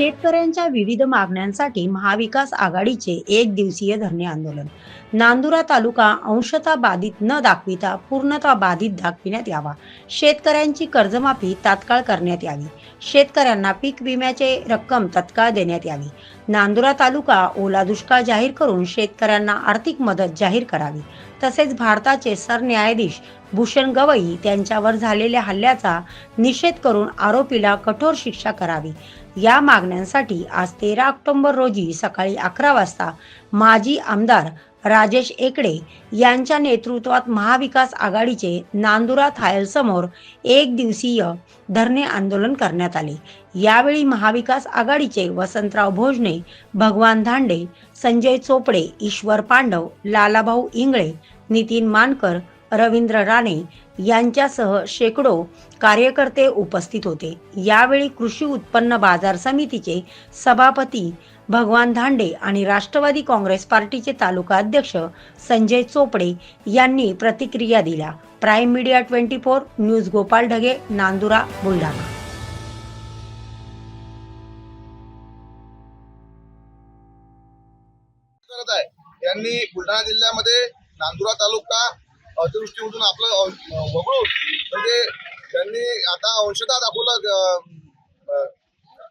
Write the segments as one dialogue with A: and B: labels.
A: शेतकऱ्यांच्या विविध मागण्यांसाठी महाविकास आघाडीचे एक दिवसीय धरणे आंदोलन. नांदुरा तालुका अंशतः बाधित न दाखविता पूर्णता बाधित दाखविण्यात यावा. शेतकऱ्यांची कर्जमाफी तात्काळ करण्यात यावी. शेतकऱ्यांना पीक विम्याचे रक्कम तत्काळ देण्यात यावी. नांदुरा तालुका ओला दुष्काळ जाहीर करून शेतकऱ्यांना आर्थिक मदत जाहीर करावी. तसेच भारताचे सरन्यायाधीश भूषण गवई त्यांच्यावर झालेल्या हल्ल्याचा निषेध करून आरोपीला कठोर शिक्षा करावी. या मागण्यांसाठी आज तेरा ऑक्टोबर रोजी सकाळी अकरा वाजता माजी आमदार राजेश एकडे यांच्या नेतृत्वात महाविकास आघाडीचे नांदुरा समोर एक दिवसीय धरणे आंदोलन करण्यात आले. यावेळी महाविकास आघाडीचे वसंतराव भोजने भगवान धांडे संजय चोपडे ईश्वर पांडव लालाभाऊ इंगळे नितीन मानकर रवींद्र राणे यांच्यासह शेकडो कार्यकर्ते उपस्थित होते. यावेळी कृषी उत्पन्न बाजार समितीचे सभापती भगवान धांडे आणि राष्ट्रवादी काँग्रेस पार्टीचे तालुका अध्यक्ष संजय चोपडे यांनी प्रतिक्रिया दिल्या. Prime media twenty four news Gopal Dhage Nandura Buldhana.
B: यांनी बुलढाणा जिल्ह्यामध्ये नांदुरा तालुका अतिवृष्टीमधून आपलं वगळून म्हणजे त्यांनी आता अंशतः दाखवलं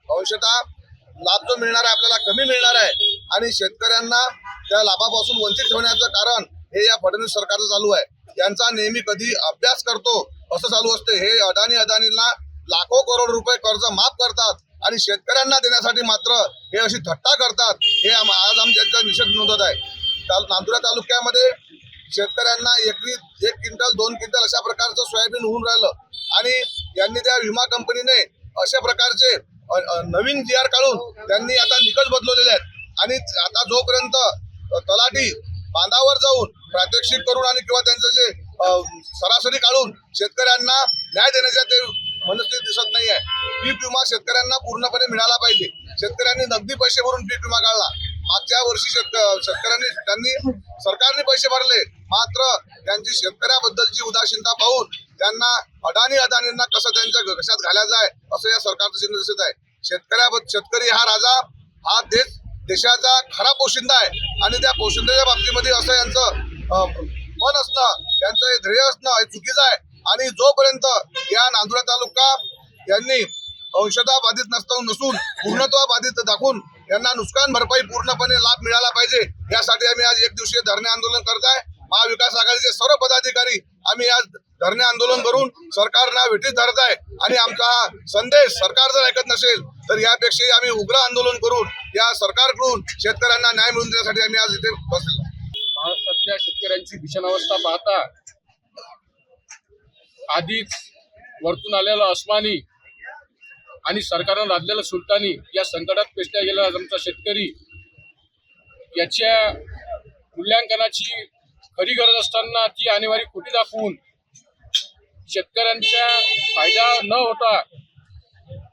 B: अंशतः लाभ जो मिळणार आहे आपल्याला कमी मिळणार आहे. आणि शेतकऱ्यांना त्या लाभापासून वंचित ठेवण्याचं कारण हे या फडणवीस सरकारचं चालू आहे. यांचा नेहमी कधी अभ्यास करतो असं चालू असते. हे अडाणी अदानीला लाखो करोड रुपये कर्ज माफ करतात आणि शेतकऱ्यांना देण्यासाठी मात्र हे अशी थट्टा करतात. हे आम- आज आमच्या याचा निषेध नोंदत आहे. नांदुरा तालुक्यामध्ये शेतकऱ्यांना एकरी एक क्विंटल दोन क्विंटल अशा प्रकारचं सोयाबीन होऊन राहिलं. आणि यांनी त्या विमा कंपनीने अशा प्रकारचे नवीन जी आर काढून त्यांनी आता निकष बदलवलेले आहेत. आणि आता जोपर्यंत तलाठी बांधावर जाऊन प्रात्यक्षिक करून आणि किंवा त्यांचं जे सरासरी काढून शेतकऱ्यांना न्याय देण्याच्या ते मनस्थिती दिसत नाही आहे पीक विमा शेतकऱ्यांना पूर्णपणे मिळाला पाहिजे. शेतकऱ्यांनी नगदी पैसे भरून पीक विमा काढला. मागच्या वर्षी शेतक शेतकऱ्यांनी त्यांनी सरकारने पैसे भरले. मात्र त्यांची शेतकऱ्याबद्दलची उदासीनता पाहून त्यांना अडाणी अदानींना कसं त्यांच्या घशात घालायचं आहे असं या सरकारचं चिन्ह दिसत आहे. शेतकऱ्या शेतकरी हा राजा हा देश देशाचा खरा पोशिंदा आहे. आणि त्या पोशिंद्याच्या बाबतीमध्ये असं यांचं मन असणं यांचं हे ध्येय असणं हे चुकीचं आहे. आणि जोपर्यंत या नांदुरा तालुका यांनी अंशतः बाधित नसता नसून पूर्णत्वा बाधित दाखवून यांना नुकसान भरपाई पूर्णपणे लाभ मिळाला पाहिजे. यासाठी आम्ही आज एक दिवसीय धरणे आंदोलन करत आहे. महाविकास आघाडीचे सर्व पदाधिकारी आम्ही आज धरणे आंदोलन करून सरकारना वेठीत धरत आहे. आणि आमचा हा संदेश सरकार जर ऐकत नसेल तर यापेक्षाही आम्ही उग्र आंदोलन करून या सरकारकडून शेतकऱ्यांना न्याय मिळवून देण्यासाठी आम्ही आज इथे बसलेलो आहे.
C: महाराष्ट्रातल्या शेतकऱ्यांची भीषण अवस्था पाहता आधीच वरतून आलेला अस्मानी आणि सरकारनं लादलेल्या सुलतानी या संकटात पेटल्या गेलेला आमचा शेतकरी याच्या मूल्यांकनाची खरी गरज असताना ती आणेवारी खोटी दाखवून शेतकऱ्यांचा फायदा न होता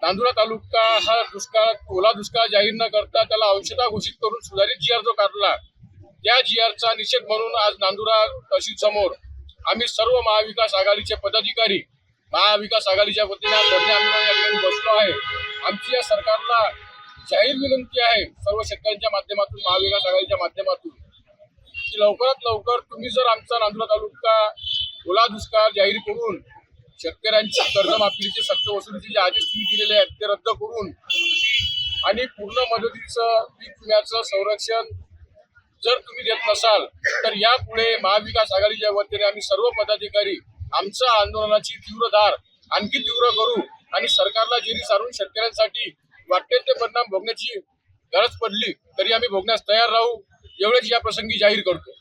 C: नांदुरा तालुका हा दुष्काळ ओला दुष्काळ जाहीर न करता त्याला औषधा घोषित करून सुधारित जी आर जो काढला त्या जी आरचा निषेध म्हणून आज नांदुरा तहसील समोर आम्ही सर्व महाविकास आघाडीचे पदाधिकारी महाविकास आघाडीच्या वतीने धरणे आंदोलन या ठिकाणी बसलो आहे. आमची या सरकारला जाहीर विनंती आहे सर्व शेतकऱ्यांच्या माध्यमातून महाविकास आघाडीच्या माध्यमातून की लवकरात लवकर तुम्ही जर आमचा नांदुरा तालुका ओला दुष्काळ जाहीर करून शेतकऱ्यांची कर्जमाफीचे सक्त वसुलीचे जे आदेश तुम्ही दिलेले आहेत ते रद्द करून आणि पूर्ण मदतीचं पीक विम्याचं संरक्षण जर तुम्ही देत नसाल तर यापुढे महाविकास आघाडीच्या वतीने आम्ही सर्व पदाधिकारी आमच्या आंदोलनाची तीव्र धार आणखी तीव्र करू आणि सरकारला जेरी सारून शेतकऱ्यांसाठी वाटेल ते परिणाम भोगण्याची गरज पडली तरी आम्ही भोगण्यास तयार राहू एवढेच या प्रसंगी जाहीर करतो.